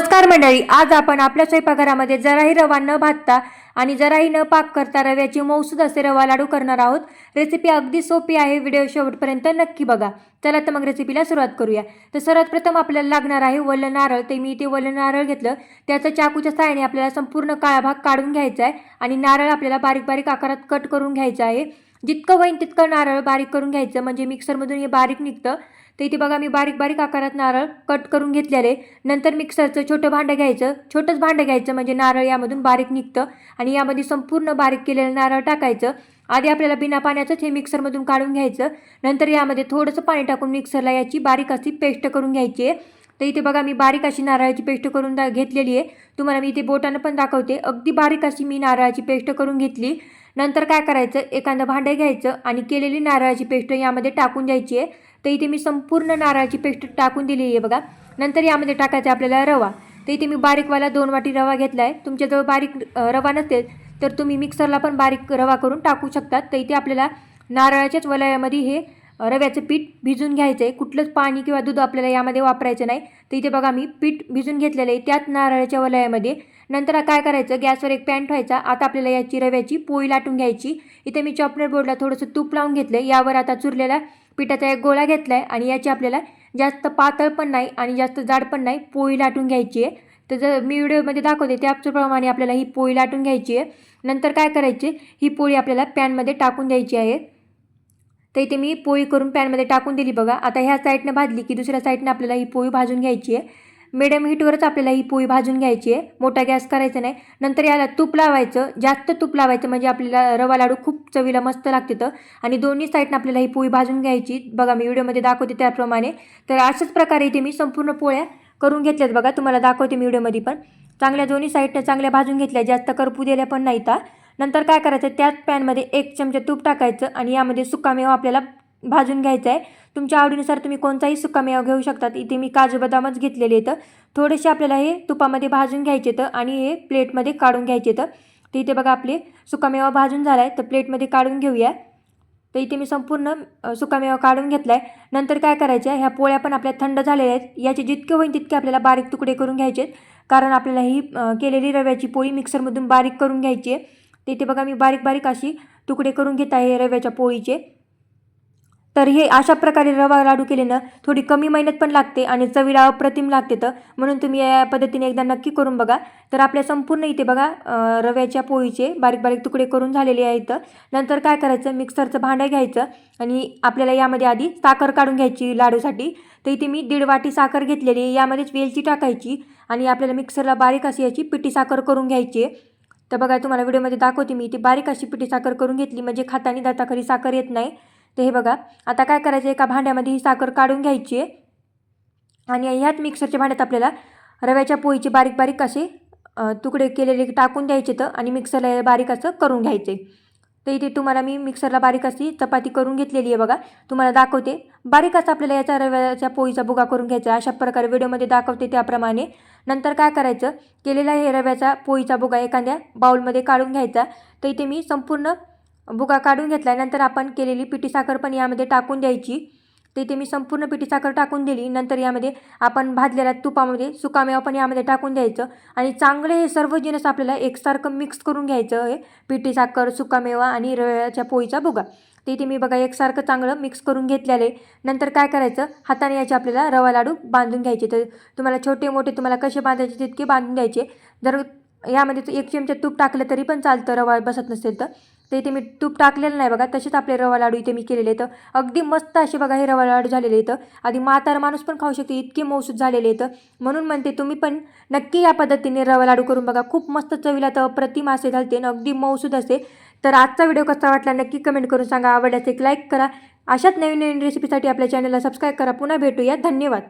नमस्कार मंडळी आज आपण आपल्या स्वयंपाकघरामध्ये जराही रवा न भाजता आणि जराही न पाक करता रव्याची मौसूद असे रवा लाडू करणार आहोत. रेसिपी अगदी सोपी आहे व्हिडिओ शेवटपर्यंत नक्की बघा. चला तर मग रेसिपीला सुरुवात करूया. तर सर्वात प्रथम आपल्याला लागणार आहे वल्ल नारळ. ते मी ते वल्ल नारळ घेतलं. त्याचं चाकूच्या साहाय्याने आपल्याला संपूर्ण काळा भाग काढून घ्यायचा आहे आणि नारळ आपल्याला बारीक बारीक आकारात कट करून घ्यायचं आहे. जितकं होईन तितकं नारळ बारीक करून घ्यायचं. म्हणजे मिक्सरमधून हे बारीक निघतं. तर इथे बघा मी बारीक बारीक आकारात नारळ कट करून घेतलेले. नंतर मिक्सरचं छोटं भांडं घ्यायचं. छोटंच भांडं घ्यायचं. म्हणजे नारळ यामधून बारीक निघतं. आणि यामध्ये संपूर्ण बारीक केलेलं नारळ टाकायचं. आधी आपल्याला बिना पाण्याचंच हे मिक्सरमधून काढून घ्यायचं. नंतर यामध्ये थोडंसं पाणी टाकून मिक्सरला याची बारीक अशी पेस्ट करून घ्यायची आहे. तर इथे बघा मी बारीक अशी नारळाची पेस्ट करून दा घेतलेली आहे. तुम्हाला मी इथे बोटानं पण दाखवते. अगदी बारीक अशी मी नारळाची पेस्ट करून घेतली. नंतर काय करायचं? एखादं भांडं घ्यायचं आणि केलेली नारळाची पेस्ट यामध्ये टाकून द्यायची आहे. तर इथे मी संपूर्ण नारळाची पेस्ट टाकून दिलेली आहे बघा. नंतर यामध्ये टाकायचं आपल्याला रवा. तर इथे मी बारीकवाला दोन वाटी रवा घेतला आहे. तुमच्याजवळ बारीक रवा नसेल तर तुम्ही मिक्सरला पण बारीक रवा करून टाकू शकतात तर इथे आपल्याला नारळाच्याच वलयामध्ये हे रव्याचं पीठ भिजून घ्यायचं आहे कुठलंच पाणी किंवा दूध आपल्याला यामध्ये वापरायचं नाही. तर इथे बघा मी पीठ भिजून घेतलेलं आहे त्याच नारळाच्या वलयामध्ये. नंतर काय करायचं? गॅसवर एक पॅन ठेवायचा. आता आपल्याला याची रव्याची पोळी लाटून घ्यायची. इथे मी चॉपनर बोर्डला थोडंसं तूप लावून घेतलं यावर आता चुरलेला पिठाचा एक गोळा घेतला आहे आणि याची आपल्याला जास्त पातळ पण नाही आणि जास्त जाड पण नाही पोळी लाटून घ्यायची आहे. तर जर मी व्हिडिओमध्ये दाखवते त्याप्रमाणे आपल्याला ही पोळी लाटून घ्यायची आहे. नंतर काय करायचे? ही पोळी आपल्याला पॅनमध्ये टाकून द्यायची आहे. तर इथे मी पोळी करून पॅनमध्ये टाकून दिली बघा. आता ह्या साईडनं भाजली की दुसऱ्या साईडनं आपल्याला ही पोळी भाजून घ्यायची आहे. मिडियम हीटवरच आपल्याला ही पोळी भाजून घ्यायची आहे. मोठा गॅस करायचा नाही. नंतर याला तूप लावायचं. जास्त तूप लावायचं म्हणजे आपल्याला रवा लाडू खूप चवीला मस्त लागते तर आणि दोन्ही साईडनं आपल्याला ही पोळी भाजून घ्यायची. बघा मी व्हिडिओमध्ये दाखवते त्याप्रमाणे. तर अशाच प्रकारे इथे मी संपूर्ण पोळ्या करून घेतल्यात बघा. तुम्हाला दाखवते मी व्हिडिओमध्ये पण. चांगल्या दोन्ही साईडनं चांगल्या भाजून घेतल्या. जास्त करपू दिल्या पण नाही तर नंतर काय करायचं त्याच पॅनमध्ये एक चमचा तूप टाकायचं आणि यामध्ये सुकामेवा आपल्याला भाजून घ्यायचा आहे. तुमच्या आवडीनुसार तुम्ही कोणताही सुकामेवा घेऊ शकतात. इथे मी काजू बदामच घेतलेले आहेत. थोडेसे आपल्याला हे तुपामध्ये भाजून घ्यायचे तर आणि हे प्लेटमध्ये काढून घ्यायचे तर तर इथे बघा आपले सुकामेवा भाजून झाला आहे. तर प्लेटमध्ये काढून घेऊया. तर इथे मी संपूर्ण सुकामेवा काढून घेतला आहे. नंतर काय करायचं ह्या पोळ्या पण आपल्या थंड झालेल्या आहेत. याचे जितके होईल तितके आपल्याला बारीक तुकडे करून घ्यायचे आहेत. कारण आपल्याला ही केलेली रव्याची पोळी मिक्सरमधून बारीक करून घ्यायची आहे. तिथे इथे बघा मी बारीक बारीक अशी तुकडे करून घेत आहे रव्याच्या पोळीचे. तर हे अशा प्रकारे रवा लाडू केल्यानं थोडी कमी मेहनत पण लागते आणि चवीला अप्रतिम लागते तर. म्हणून तुम्ही या पद्धतीने एकदा नक्की करून बघा. तर आपल्या संपूर्ण इथे बघा रव्याच्या पोळीचे बारीक बारीक तुकडे करून झालेले आहेत. नंतर काय करायचं? मिक्सरचं भांडं घ्यायचं आणि आपल्याला यामध्ये आधी साखर काढून घ्यायची लाडूसाठी. तर इथे मी दीड वाटी साखर घेतलेली यामध्येच वेलची टाकायची आणि आपल्याला मिक्सरला बारीक अशी याची पिठी साखर करून घ्यायची आहे. तर बघा तुम्हाला व्हिडिओमध्ये दाखवते मी. ती बारीक अशी पिठी साखर करून घेतली. म्हणजे खातानी दाताखरी साखर येत नाही. तर हे बघा आता काय करायचं? एका भांड्यामध्ये ही साखर काढून घ्यायची आहे. आणि ह्याच मिक्सरच्या भांड्यात आपल्याला रव्याच्या पोळीचे बारीक बारीक असे तुकडे केलेले टाकून द्यायचे तर आणि मिक्सरला बारीक असं करून घ्यायचे. तर इथे तुम्हाला मी मिक्सरला बारीक अशी चपाती करून घेतलेली आहे बघा. तुम्हाला दाखवते. बारीक असं आपल्याला याचा रव्याच्या पोळीचा बुगा करून घ्यायचा. अशा प्रकारे व्हिडिओमध्ये दाखवते त्याप्रमाणे. नंतर काय करायचं? केलेला हे रव्याचा पोळीचा बुगा एखाद्या बाऊलमध्ये काढून घ्यायचा. तर इथे मी संपूर्ण बुगा काढून घेतला नंतर आपण केलेली पिठी साखर पण यामध्ये टाकून द्यायची. तर इथे मी संपूर्ण पिठी साखर टाकून दिली. नंतर यामध्ये आपण भाजलेल्या तुपामध्ये सुकामेवा पण यामध्ये टाकून द्यायचं. आणि चांगले हे सर्व जिनस आपल्याला एकसारखं मिक्स करून घ्यायचं हे पिठी साखर सुकामेवा आणि रव्याच्या पोळीचा बुगा ते इथे मी बघा एकसारखं चांगलं मिक्स करून घेतलेले नंतर काय करायचं? हाताने याचे आपल्याला रवा लाडू बांधून घ्यायचे. तर तुम्हाला छोटे मोठे तुम्हाला कसे बांधायचे तितके बांधून द्यायचे जर यामध्ये एक चमचा तूप टाकलं तरी पण चालतं रवा बसत नसेल तर. तर इथे मी तूप टाकलेलं नाही बघा तसेच आपले रवा लाडू इथे मी केलेले आहेत. अगदी मस्त असे बघा हे रवा लाडू झालेले आहेत. आधी म्हातारा माणूस पण खाऊ शकते इतके मौसूद झालेले आहेत. म्हणून म्हणते तुम्ही पण नक्की या पद्धतीने रवा लाडू करून बघा. खूप मस्त चवीला तर प्रतिम असे घालते आणि अगदी मौसूद असे. तर आजचा व्हिडिओ कसा वाटला नक्की कमेंट करून सांगा. आवडल्यास एक लाईक करा. अशाच नवीन नवीन रेसिपीसाठी आपल्या चॅनलला सबस्क्राईब करा. पुन्हा भेटूया. धन्यवाद.